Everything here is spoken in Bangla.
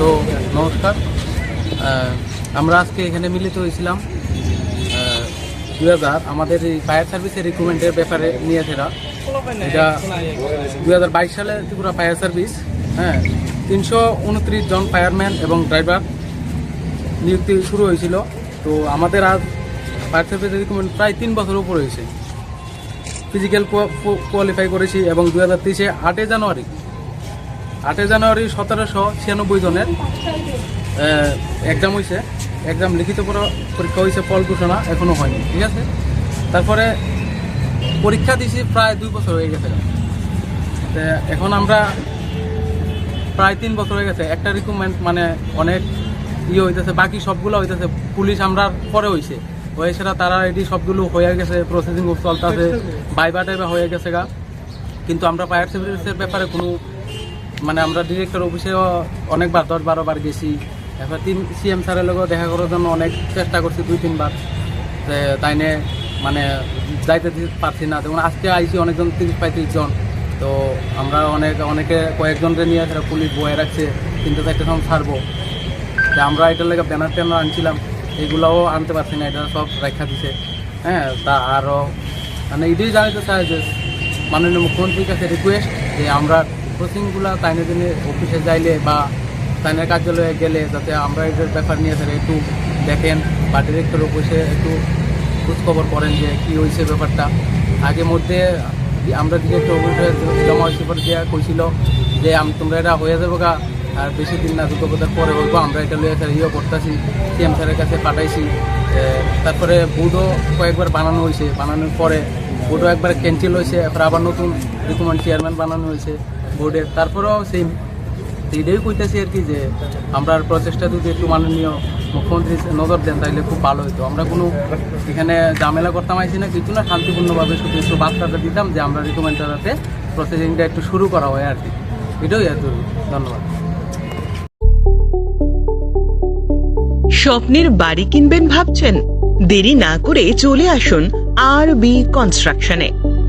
তো নমস্কার। আমরা আজকে এখানে মিলিত হয়েছিলাম। দুই হাজার আমাদের এই ফায়ার সার্ভিসের রিক্রুটমেন্টের ব্যাপারে নিয়েছে এরা এটা দুই হাজার বাইশ সালে ত্রিপুরা ফায়ার সার্ভিস হ্যাঁ তিনশো উনত্রিশ জন ফায়ারম্যান এবং ড্রাইভার নিযুক্তি শুরু হয়েছিল। তো আমাদের আজ ফায়ার সার্ভিসের রিক্রুটমেন্ট প্রায় তিন বছর উপর হয়েছে। ফিজিক্যাল কোয়ালিফাই করেছি এবং দু হাজার তেইশে আটই জানুয়ারি আটই জানুয়ারি সতেরোশো ছিয়ানব্বই জনের এক্সাম হয়েছে এক্সাম লিখিত পর- পরীক্ষা হয়েছে ফল ঘোষণা এখনও হয়নি, ঠিক আছে? তারপরে পরীক্ষা দিয়েছি প্রায় দুই বছর হয়ে গেছে। এখন আমরা প্রায় তিন বছর হয়ে গেছে। একটা রিক্রুটমেন্ট মানে অনেক ইয়ে হইতেছে, বাকি সবগুলো হইতেছে। পুলিশ আমরা পরে হয়েছে হয়ে সেটা তারা এটি সবগুলো হয়ে গেছে প্রসেসিং চলতে চলতেছে বাইবা টাইবা হয়ে গেছে গা। কিন্তু আমরা ফায়ার সার্ভিসের ব্যাপারে কোনো মানে আমরা ডিরেক্টর অফিসেও অনেকবার দশ বারো বার গেছি। এবার তিন সিএম স্যারের লগেও দেখা করার জন্য অনেক চেষ্টা করছি, দুই, তিনবার। তো তাই নিয়ে মানে যাইতে পারছি না। যেমন আজকে আইসি অনেকজন, তিরিশ পঁয়ত্রিশ জন। তো আমরা অনেক, অনেকে কয়েকজনকে নিয়ে সেটা পুলিশ বয়ে রাখছে কিন্তু তো একটা সময় ছাড়বো। তো আমরা এটার লেগে ব্যানার ট্যানার আনছিলাম। এগুলোও আনতে পারছি না, এটা সব রেখা দিছে। হ্যাঁ তা আরও মানে এটাই জানাতে চাই যে মাননীয় মুখ্যমন্ত্রীর কাছে রিকোয়েস্ট যে আমরা কোচিংগুলো তাইনের দিনে অফিসে যাইলে বা তাইনের কার্যালয়ে গেলে যাতে আমরা এদের ব্যাপার নিয়ে তাহলে একটু দেখেন বা ডিরেক্টর অফিসে একটু খোঁজখবর করেন যে কী হয়েছে ব্যাপারটা। আগে মধ্যে আমরা ডিরেক্টর অফিসে জমা পরে দেওয়া কইছিল যে তোমরা এটা হয়ে যাবে গা, আর বেশি দিন না দুর্গাপূজার পরে হইব আমরা এটা লিয়ে ইয়ে করতেছি সিএম স্যারের কাছে পাঠাইছি। তারপরে বুধও কয়েকবার বানানো হয়েছে বানানোর পরে বোর্ডও একবার ক্যান্সেল হয়েছে এরপর আবার নতুন রিকমেন্ড চেয়ারম্যান বানানো হয়েছে বোর্ডের তারপরেও সেম এটাই কইতেছি আর কি যে আমরা প্রচেষ্টা যদি একটু মাননীয় মুখ্যমন্ত্রী নজর দেন তাহলে খুব ভালো হতো আমরা কোনো এখানে ঝামেলা করতাম, আইছি না, কিছু না, শান্তিপূর্ণভাবে শুধু একটু বার্তাটা দিতাম যে আমরা রিকমেন্ডারাতে প্রসেসিংটা একটু শুরু করা হয় আর কি। এটাই কি। ধন্যবাদ। স্বপ্নের বাড়ি কিনবেন ভাবছেন? দেরি না করে চলে আসুন আর বি কনস্ট্রাকশনে